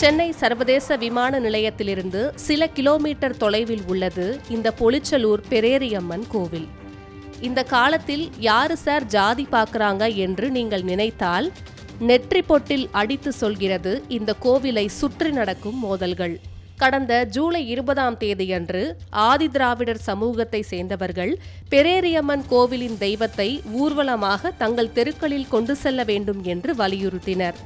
சென்னை சர்வதேச விமான நிலையத்திலிருந்து சில கிலோமீட்டர் தொலைவில் உள்ளது இந்த பொலிச்சலூர் பெரேரியம்மன் கோவில். இந்த காலத்தில் யாரு சார் ஜாதி பார்க்குறாங்க என்று நீங்கள் நினைத்தால் நெற்றி பொட்டில் அடித்து சொல்கிறது இந்த கோவிலை சுற்றி நடக்கும் மோதல்கள். கடந்த ஜூலை இருபதாம் தேதியன்று ஆதிதிராவிடர் சமூகத்தை சேர்ந்தவர்கள் பெரேரியம்மன் கோவிலின் தெய்வத்தை ஊர்வலமாக தங்கள் தெருக்களில் கொண்டு செல்ல வேண்டும் என்று வலியுறுத்தினர்.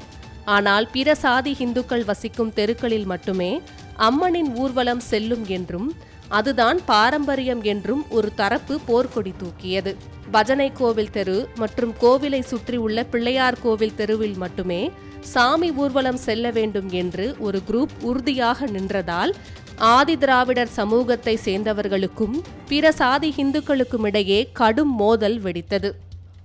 ஆனால் பிற சாதி இந்துக்கள் வசிக்கும் தெருக்களில் மட்டுமே அம்மனின் ஊர்வலம் செல்லும் என்றும் அதுதான் பாரம்பரியம் என்றும் ஒரு தரப்பு போர்க்கொடி தூக்கியது. பஜனை கோவில் தெரு மற்றும் கோவிலை சுற்றியுள்ள பிள்ளையார் கோவில் தெருவில் மட்டுமே சாமி ஊர்வலம் செல்ல வேண்டும் என்று ஒரு குரூப் உறுதியாக நின்றதால் ஆதிதிராவிடர் சமூகத்தை சேர்ந்தவர்களுக்கும் பிற சாதி இந்துக்களுக்கும் இடையே கடும் மோதல் வெடித்தது.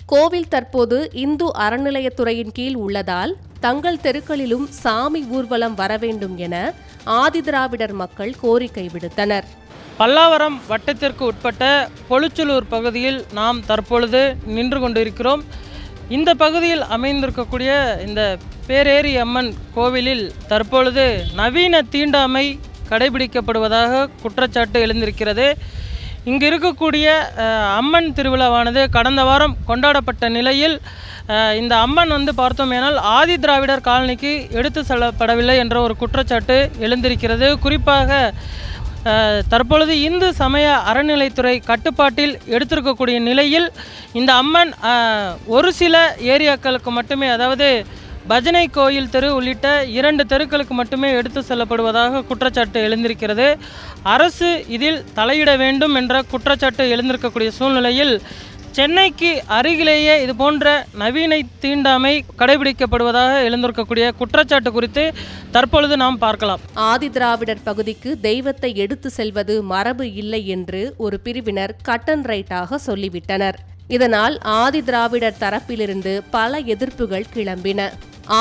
கோவில் தற்போது இந்து அறநிலையத்துறையின் கீழ் உள்ளதால் தங்கள் தெருக்களிலும் சாமி ஊர்வலம் வர வேண்டும் என ஆதிதிராவிடர் மக்கள் கோரிக்கை விடுத்தனர். பல்லாவரம் வட்டத்திற்கு உட்பட்ட பொழுச்சலூர் பகுதியில் நாம் தற்பொழுது நின்று கொண்டிருக்கிறோம். இந்த பகுதியில் அமைந்திருக்கக்கூடிய இந்த பேரேரி அம்மன் கோவிலில் தற்பொழுது நவீன தீண்டாமை கடைபிடிக்கப்படுவதாக குற்றச்சாட்டு எழுந்திருக்கிறது. இங்கு இருக்கக்கூடிய அம்மன் திருவிழாவானது கடந்த வாரம் கொண்டாடப்பட்ட நிலையில் இந்த அம்மன் வந்து பார்த்தோமேனால் ஆதி திராவிடர் காலனிக்கு எடுத்து செல்லப்படவில்லை என்ற ஒரு குற்றச்சாட்டு எழுந்திருக்கிறது. குறிப்பாக தற்பொழுது இந்து சமய அறநிலைத்துறை கட்டுப்பாட்டில் எடுத்திருக்கக்கூடிய நிலையில் இந்த அம்மன் ஒரு சில ஏரியாக்களுக்கு மட்டுமே அதாவது பஜனை கோயில் தெரு உள்ளிட்ட இரண்டு தெருக்களுக்கு மட்டுமே எடுத்து செல்லப்படுவதாக குற்றச்சாட்டு எழுந்திருக்கிறது. அரசு இதில் தலையிட வேண்டும் என்ற குற்றச்சாட்டு எழுந்திருக்கக்கூடிய சூழ்நிலையில் சென்னைக்கு அருகிலேயே இது போன்ற நவீன தீண்டாமை கடைபிடிக்கப்படுவதாக எழுந்திருக்கக்கூடிய குற்றச்சாட்டு குறித்து தற்பொழுது நாம் பார்க்கலாம். ஆதிதிராவிடர் பகுதிக்கு தெய்வத்தை எடுத்து செல்வது மரபு இல்லை என்று ஒரு பிரிவினர் கட்டன் ரைட்டாக சொல்லிவிட்டனர். இதனால் ஆதிதிராவிடர் தரப்பிலிருந்து பல எதிர்ப்புகள் கிளம்பின.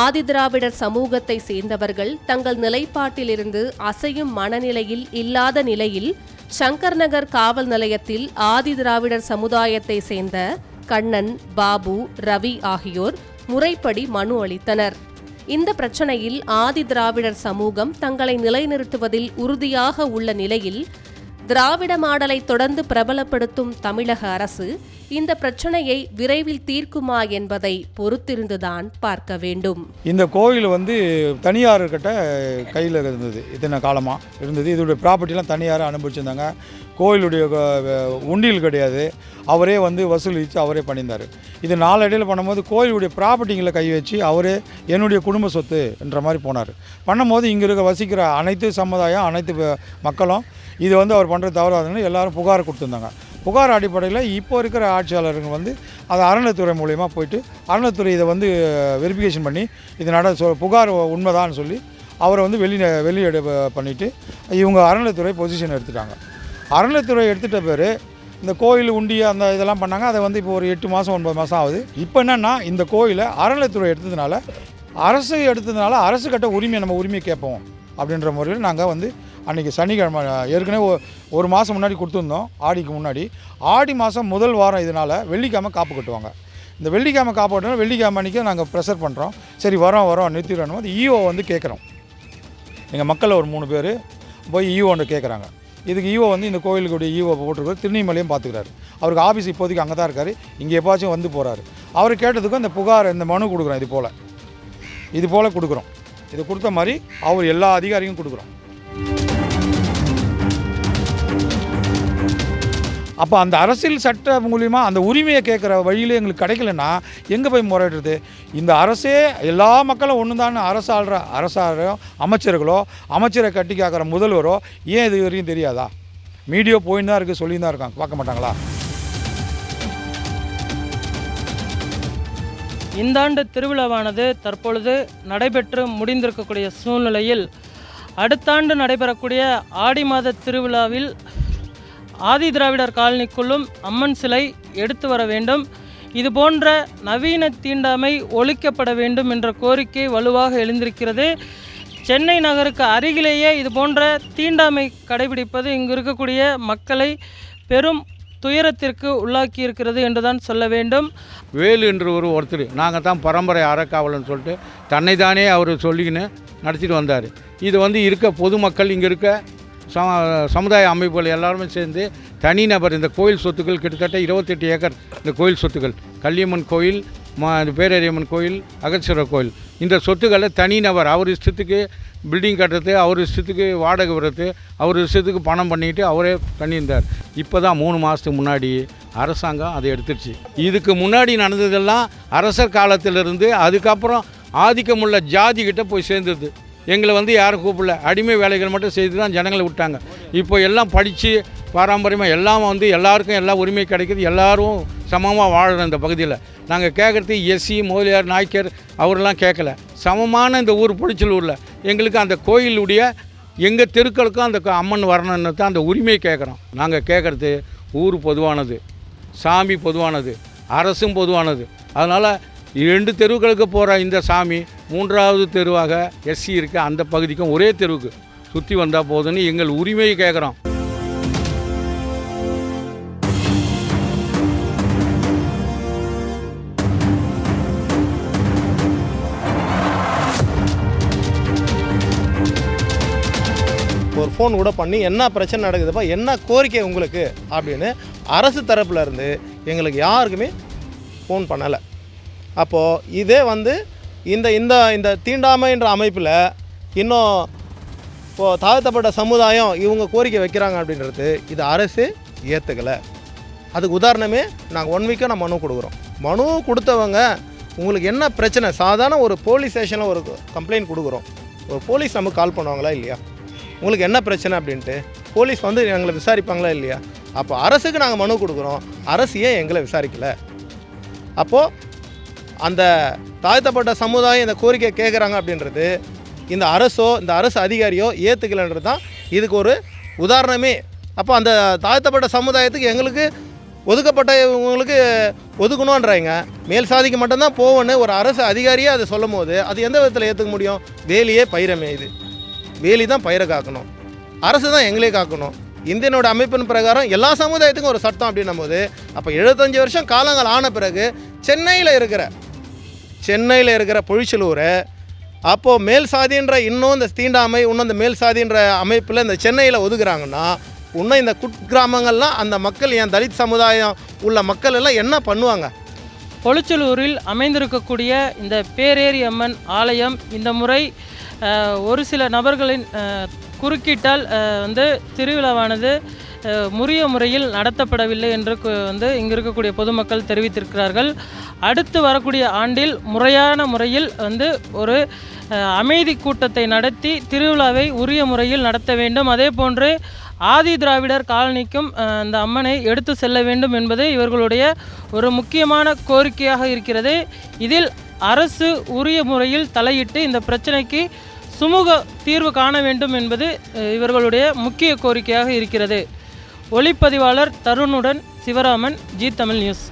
ஆதிதிராவிடர் சமூகத்தை சேர்ந்தவர்கள் தங்கள் நிலைப்பாட்டிலிருந்து அசையும் மனநிலையில் இல்லாத நிலையில் சங்கர் நகர் காவல் நிலையத்தில் ஆதிதிராவிடர் சமுதாயத்தை சேர்ந்த கண்ணன் பாபு ரவி ஆகியோர் முறைப்படி மனு அளித்தனர். இந்த பிரச்சனையில் ஆதி திராவிடர் சமூகம் தங்களை நிலைநிறுத்துவதில் உறுதியாக உள்ள நிலையில் திராவிட மாடலை தொடர்ந்து பிரபலப்படுத்தும் தமிழக அரசு இந்த பிரச்சனையை விரைவில் தீர்க்குமா என்பதை பொறுத்திருந்துதான் பார்க்க வேண்டும். இந்த கோயில் வந்து தனியார் கிட்ட கையில் இருந்தது. இத்தனை காலமாக இருந்தது. இதோடைய ப்ராப்பர்ட்டிலாம் தனியார் அனுபவிச்சிருந்தாங்க. கோயிலுடைய உண்டியல் கிடையாது. அவரே வந்து வசூலித்து அவரே பண்ணியிருந்தார். இது நாளடையில் பண்ணும்போது கோயிலுடைய ப்ராப்பர்ட்டிங்களை கை வச்சு அவரே என்னுடைய குடும்ப சொத்து என்ற மாதிரி போனார். பண்ணும்போது இங்கே இருக்க வசிக்கிற அனைத்து சமுதாயம் அனைத்து மக்களும் இது வந்து அவர் பண்ணுற தவறாதுன்னு எல்லாரும் புகார் கொடுத்துருந்தாங்க. புகார் அடிப்படையில் இப்போ இருக்கிற ஆட்சியாளருங்க வந்து அது அறநிலைத்துறை மூலயமா போயிட்டு அறநிலைத்துறை இதை வந்து வெரிஃபிகேஷன் பண்ணி இது நட சொ புகார் உண்மைதான்னு சொல்லி அவரை வந்து வெளி வெளியிட பண்ணிவிட்டு இவங்க அறநிலைத்துறை பொசிஷன் எடுத்துட்டாங்க. அறநிலைத்துறை எடுத்துகிட்ட பேர் இந்த கோயில் உண்டி அந்த இதெல்லாம் பண்ணாங்க. அதை வந்து இப்போ ஒரு எட்டு மாதம் ஒன்பது மாதம் ஆகுது. இப்போ என்னென்னா இந்த கோயிலை அறநிலைத்துறை எடுத்ததுனால அரசு எடுத்ததுனால அரசு கட்ட உரிமையை நம்ம உரிமையை கேட்போம் அப்படின்ற முறையில் நாங்கள் வந்து அன்றைக்கி சனிக்கிழமை ஏற்கனவே ஒரு மாதம் முன்னாடி கொடுத்துருந்தோம் ஆடிக்கு முன்னாடி. ஆடி மாதம் முதல் வாரம் இதனால் வெள்ளிக்கிழமை காப்பு கட்டுவாங்க. இந்த வெள்ளிக்கிழமை காப்பு கட்டினா வெள்ளிக்கிழமை அன்றைக்கி நாங்கள் ப்ரெஷர் பண்ணுறோம் சரி வரோம் வரோம் நிறுத்திடணும் அது ஈஓ வந்து கேட்குறோம். எங்கள் மக்கள் ஒரு மூணு பேர் போய் ஈஓன்னு கேட்குறாங்க. இதுக்கு ஈஓ வந்து இந்த கோயிலுக்குடைய ஈஓ போட்டிருக்காரு திருநெல்வேலியும் பார்த்துக்கிறாரு. அவருக்கு ஆஃபீஸ் இப்போதைக்கு அங்கே தான் இருக்கார். இங்கே எப்பாச்சும் வந்து போகிறாரு அவர் கேட்டதுக்கும் இந்த புகார் இந்த மனு கொடுக்குறோம் இது போல். இது போல் கொடுக்குறோம். இது கொடுத்த மாதிரி அவர் எல்லா அதிகாரியும் கொடுக்குறோம். அப்போ அந்த அரசியல் சட்ட மூலிமா அந்த உரிமையை கேட்குற வழியில் எங்களுக்கு கிடைக்கலன்னா எங்கே போய் முறையிடுறது? இந்த அரசே எல்லா மக்களும் ஒன்று தான் அரசு அரசாரோ அமைச்சர்களோ அமைச்சரை கட்டி காக்கிற முதல்வரோ ஏன் இது வரையும் தெரியாதா? மீடியோ போயின்னு தான் இருக்குது சொல்லி தான் இருக்காங்க. பார்க்க மாட்டாங்களா? இந்த ஆண்டு திருவிழாவானது தற்பொழுது நடைபெற்று முடிந்திருக்கக்கூடிய சூழ்நிலையில் அடுத்த ஆண்டு நடைபெறக்கூடிய ஆடி மாத திருவிழாவில் ஆதி திராவிடர் காலனிக்குள்ளும் அம்மன் சிலை எடுத்து வர வேண்டும். இது போன்ற நவீன தீண்டாமை ஒழிக்கப்பட வேண்டும் என்ற கோரிக்கை வலுவாக எழுந்திருக்கிறது. சென்னை நகருக்கு அருகிலேயே இது போன்ற தீண்டாமை கடைபிடிப்பது இங்கு இருக்கக்கூடிய மக்களை பெரும் துயரத்திற்கு உள்ளாக்கி இருக்கிறது என்றுதான் சொல்ல வேண்டும். வேலு என்று ஒரு ஒருத்தர் நாங்கள் தான் பரம்பரை அறக்காவலன்னு சொல்லிட்டு தன்னை தானே அவர் சொல்லிக்கின்னு நடத்திட்டு வந்தார். இது வந்து இருக்க பொதுமக்கள் இங்கே இருக்க சம சமுதாய அமைப்புகள் எல்லாருமே சேர்ந்து தனிநபர் இந்த கோயில் சொத்துக்கள் கிட்டத்தட்ட இருபத்தெட்டு ஏக்கர் இந்த கோயில் சொத்துக்கள். கல்லியம்மன் கோயில் மா பேரரியம்மன் பேரறியம்மன் கோயில் அகச்சீஸ்வரர் கோயில். இந்த சொத்துக்களை தனிநபர் அவர் இஷ்டத்துக்கு பில்டிங் கட்டுறது அவர் இஷ்டத்துக்கு வாடகை விடுறது அவர் இஷ்டத்துக்கு பணம் பண்ணிட்டு அவரே பண்ணியிருந்தார். இப்போ தான் மூணு மாதத்துக்கு முன்னாடி அரசாங்கம் அதை எடுத்துருச்சு. இதுக்கு முன்னாடி நடந்ததெல்லாம் அரசர் காலத்திலிருந்து அதுக்கப்புறம் ஆதிக்கமுள்ள ஜாதி போய் சேர்ந்தது. எங்களை வந்து யாரும் கூப்பிடல. அடிமை வேலைகள் மட்டும் செய்து தான் ஜனங்களை விட்டாங்க. இப்போ எல்லாம் படித்து பாரம்பரியமாக எல்லாம் வந்து எல்லாருக்கும் எல்லா உரிமை கிடைக்கிது. எல்லோரும் சமமாக வாழறோம் இந்த பகுதியில். நாங்கள் கேட்குறது எஸ்சி முதலியார் நாய்க்கர் அவரெல்லாம் கேட்கல சமமான இந்த ஊர் பிடிச்சலூரில் எங்களுக்கு அந்த கோயிலுடைய எங்கள் தெருக்களுக்கும் அந்த அம்மன் வரணும்னு தான் அந்த உரிமையை கேட்குறோம் நாங்கள் கேட்குறது ஊர் பொதுவானது சாமி பொதுவானது அரசும் பொதுவானது. அதனால் ரெண்டு தெருவுகளுக்கு போகிற இந்த சாமி மூன்றாவது தெருவாக எஸ்சி இருக்க. அந்த பகுதிக்கும் ஒரே தெருவுக்கு சுற்றி வந்தால் போதும்னு எங்கள் உரிமையை கேட்குறோம். ஒரு ஃபோன் கூட பண்ணி என்ன பிரச்சனை நடக்குதுப்பா என்ன கோரிக்கை உங்களுக்கு? அப்படின்னு அரசு தரப்புல இருந்து எங்களுக்கு யாருக்குமே ஃபோன் பண்ணலை. அப்போது இதே வந்து இந்த இந்த இந்த தீண்டாமைன்ற அமைப்பில் இன்னும் இப்போது தாழ்த்தப்பட்ட சமுதாயம் இவங்க கோரிக்கை வைக்கிறாங்க அப்படின்றது இது அரசு ஏற்றுக்கலை அதுக்கு உதாரணமே நாங்கள் ஒன் வீக்காக நான் மனு கொடுக்குறோம். மனு கொடுத்தவங்க உங்களுக்கு என்ன பிரச்சனை? சாதாரண ஒரு போலீஸ் ஸ்டேஷனில் ஒரு கம்ப்ளைண்ட் கொடுக்குறோம். ஒரு போலீஸ் நமக்கு கால் பண்ணுவாங்களா இல்லையா? உங்களுக்கு என்ன பிரச்சனை அப்படின்ட்டு போலீஸ் வந்து எங்களை விசாரிப்பாங்களா இல்லையா? அப்போ அரசுக்கு நாங்கள் மனு கொடுக்குறோம். அரசு ஏன் எங்களை விசாரிக்கலை? அப்போது அந்த தாழ்த்தப்பட்ட சமுதாயம் இந்த கோரிக்கையை கேட்குறாங்க அப்படின்றது இந்த அரசோ இந்த அரசு அதிகாரியோ ஏற்றுக்கலைன்றது தான் இதுக்கு ஒரு உதாரணமே. அப்போ அந்த தாழ்த்தப்பட்ட சமுதாயத்துக்கு எங்களுக்கு ஒதுக்கப்பட்டவங்களுக்கு ஒதுக்கணுன்றாங்க மேல் சாதிக்கு மட்டும்தான் போவோன்னு ஒரு அரசு அதிகாரியே அதை சொல்லும் போது அது எந்த விதத்தில் ஏற்றுக்க முடியும்? வேலியே பயிரமே இது. வேலி தான் பயிரை காக்கணும். அரசு தான் எங்களே காக்கணும். இந்தியனோட அமைப்பின் பிரகாரம் எல்லா சமுதாயத்துக்கும் ஒரு சட்டம் அப்படின்னும் போது அப்போ எழுபத்தஞ்சி வருஷம் காலங்கள் ஆன பிறகு சென்னையில் இருக்கிற சென்னையில் இருக்கிற பொழிச்சலூரை அப்போது மேல் சாதின்ற இன்னும் இந்த தீண்டாமை இன்னும் இந்த மேல் சாதின்ற அமைப்பில் இந்த சென்னையில் ஒதுக்குறாங்கன்னா இன்னும் இந்த குட்கிராமங்கள்லாம் அந்த மக்கள் என் தலித் சமுதாயம் உள்ள மக்கள் எல்லாம் என்ன பண்ணுவாங்க? பொழிச்சலூரில் அமைந்திருக்கக்கூடிய இந்த பேரேரி அம்மன் ஆலயம் இந்த முறை ஒரு சில நபர்களின் குறுக்கிட்டால் வந்து திருவிழாவானது. உரிய முறையில் நடத்தப்படவில்லை என்று வந்து இங்கு இருக்கக்கூடிய பொதுமக்கள் தெரிவித்திருக்கிறார்கள். அடுத்து வரக்கூடிய ஆண்டில் முறையான முறையில் வந்து ஒரு அமைதி கூட்டத்தை நடத்தி திருவிழாவை உரிய முறையில் நடத்த வேண்டும். அதே போன்று ஆதி திராவிடர் காலனிக்கும் அந்த அம்மனை எடுத்து செல்ல வேண்டும் என்பது இவர்களுடைய ஒரு முக்கியமான கோரிக்கையாக இருக்கிறது. இதில் அரசு உரிய முறையில் தலையிட்டு இந்த பிரச்சனைக்கு சுமூக தீர்வு காண வேண்டும் என்பது இவர்களுடைய முக்கிய கோரிக்கையாக இருக்கிறது. ஒளிப்பதிவாளர் தருணுடன் சிவராமன் ஜி தமிழ் நியூஸ்.